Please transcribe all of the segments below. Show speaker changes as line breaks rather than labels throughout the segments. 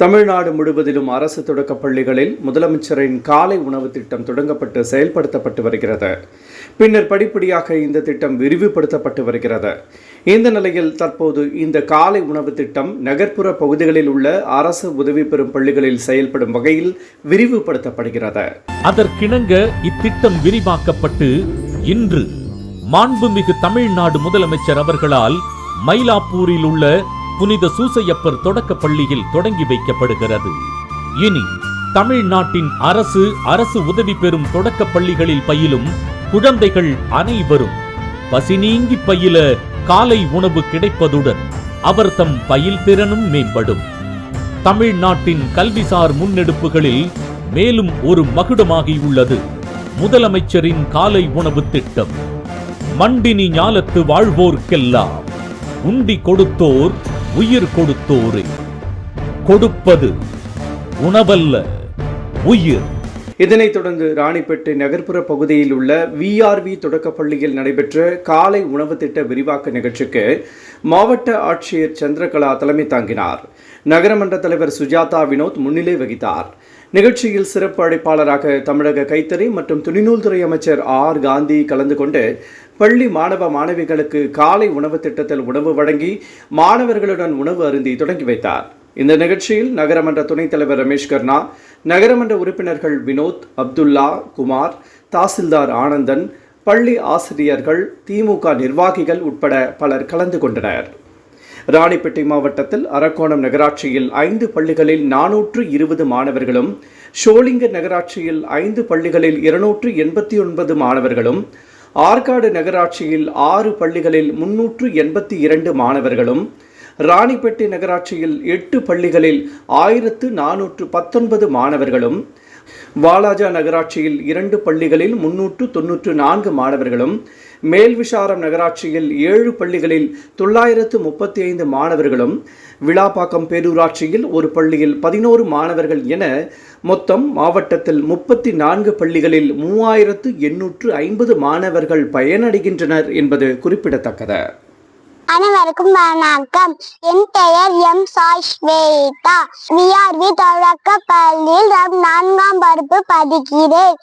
தமிழ்நாடு முழுவதிலும் அரசு தொடக்கப் பள்ளிகளில் முதலமைச்சரின் காலை உணவு திட்டம் தொடங்கப்பட்டு செயல்படுத்தப்பட்டு வருகிறது. பின்னர் படிப்படியாக இந்த திட்டம் விரிவுபடுத்தப்பட்டு வருகிறது. இந்த நிலையில் தற்போது இந்த காலை உணவு திட்டம் நகர்ப்புற பகுதிகளில் உள்ள அரசு உதவி பெறும் பள்ளிகளில் செயல்படும் வகையில் விரிவுபடுத்தப்படுகிறது.
அதற்கிணங்க இத்திட்டம் விரிவாக்கப்பட்டு இன்று மாண்புமிகு தமிழ்நாடு முதலமைச்சர் அவர்களால் மயிலாப்பூரில் உள்ள புனித சூசையப்பர் தொடக்க பள்ளியில் தொடங்கி வைக்கப்படுகிறது. இனி தமிழ்நாட்டின் அரசு அரசு உதவி பெறும் தொடக்கப் பள்ளிகளில் பயிலும் குழந்தைகள் அனைவரும் பசி நீங்கி பயில காலை உணவு கிடைப்பதுடன் அவர் தம் பயில் திறனும் மேம்படும். தமிழ்நாட்டின் கல்விசார் முன்னெடுப்புகளில் மேலும் ஒரு மகுடமாகியுள்ளது முதலமைச்சரின் காலை உணவு திட்டம். மண்டினி ஞாலத்து வாழ்வோர்க்கெல்லாம் உண்டி கொடுத்தோர் உயிர் கொடுத்தோரே. கொடுப்பது உணவல்ல உயிர்.
இதனைத் தொடர்ந்து ராணிப்பேட்டை நகர்ப்புற பகுதியில் உள்ள விஆர்வி தொடக்கப் பள்ளியில் நடைபெற்ற காலை உணவு திட்ட விரிவாக்க நிகழ்ச்சிக்கு மாவட்ட ஆட்சியர் சந்திரகலா தலைமை தாங்கினார். நகரமன்ற தலைவர் சுஜாதா வினோத் முன்னிலை வகித்தார். நிகழ்ச்சியில் சிறப்பு அழைப்பாளராக தமிழக கைத்தறி மற்றும் துணிநூல் துறை அமைச்சர் ஆர். காந்தி கலந்து கொண்டு பள்ளி மாணவ மாணவிகளுக்கு காலை உணவு திட்டத்தில் உணவு வழங்கி மாணவர்களுடன் உணவு அருந்தி தொடங்கி வைத்தார். இந்த நிகழ்ச்சியில் நகரமன்ற துணைத் தலைவர் ரமேஷ் கர்ணா நகரமன்ற உறுப்பினர்கள் வினோத் அப்துல்லா குமார் தாசில்தார் ஆனந்தன் பள்ளி ஆசிரியர்கள் திமுக நிர்வாகிகள் உட்பட பலர் கலந்து கொண்டனர். ராணிப்பேட்டை மாவட்டத்தில் அரக்கோணம் நகராட்சியில் ஐந்து பள்ளிகளில் நானூற்று இருபது மாணவர்களும் ஷோலிங்க நகராட்சியில் ஐந்து பள்ளிகளில் இருநூற்று எண்பத்தி ஒன்பது மாணவர்களும் ஆற்காடு நகராட்சியில் ஆறு பள்ளிகளில் முன்னூற்று எண்பத்தி இரண்டு மாணவர்களும் ராணிப்பேட்டை நகராட்சியில் எட்டு பள்ளிகளில் ஆயிரத்து நானூற்று பத்தொன்பது மாணவர்களும் வாலாஜா நகராட்சியில் இரண்டு பள்ளிகளில் முன்னூற்று தொன்னூற்று நான்கு மாணவர்களும் மேல்விசாரம் நகராட்சியில் ஏழு பள்ளிகளில் தொள்ளாயிரத்து முப்பத்தி ஐந்து மாணவர்களும் விழாப்பாக்கம் பேரூராட்சியில் ஒரு பள்ளியில் பதினோரு மாணவர்கள் என மொத்தம் மாவட்டத்தில் முப்பத்தி நான்கு பள்ளிகளில் மூவாயிரத்து எண்ணூற்று ஐம்பது மாணவர்கள் பயனடைகின்றனர் என்பது குறிப்பிடத்தக்கது.
அனைவருக்கும் வணக்கம். என் பெயர் எம் சாய் ஸ்வேதா. விஆர்வி தொடக்க பள்ளியில் நான்காம் பருப்பு படிக்கிறேன்.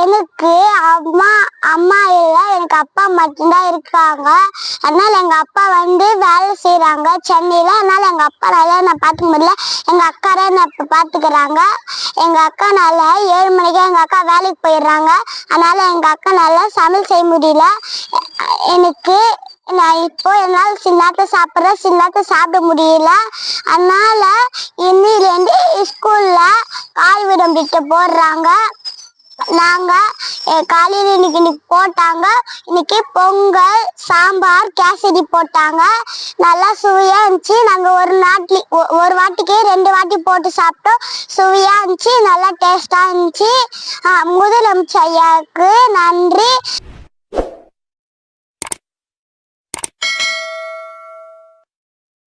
எனக்கு அம்மா அம்மா இல்லை எனக்கு அப்பா மட்டும்தான் இருக்காங்க. அதனால எங்க அப்பா வந்து வேலை செய்யறாங்க சென்னையில அதனால எங்க அப்பா நல்லா நான் பார்த்துக்க முடியல. எங்க அக்கா தான் என்ன இப்ப பாத்துக்கிறாங்க எங்க அக்கா நல்லா ஏழு மணிக்கு எங்க அக்கா வேலைக்கு போயிடுறாங்க. அதனால எங்க அக்கா நல்லா சமையல் செய்ய முடியல. எனக்கு நான் இப்போ என்னால் சின்னாத்த சாப்பிட்றேன் சின்னாத்த சாப்பிட முடியல. அதனால இன்னிலேருந்து ஸ்கூல்ல கால் விடம் விட்டு போடுறாங்க. நாங்கள் காலையில் இன்னைக்கு இன்னைக்கு போட்டாங்க. இன்னைக்கு பொங்கல் சாம்பார் கேசரி போட்டாங்க. நல்லா சுவையாக இருந்துச்சு. நாங்கள் ஒரு நாட்டி ஒ- ஒரு வாட்டிக்கு ரெண்டு வாட்டி போட்டு சாப்பிட்டோம். சுவையாக இருந்துச்சு. நல்லா டேஸ்ட்டாக இருந்துச்சு. முதலமைச்சர் ஐயாவுக்கு நன்றி.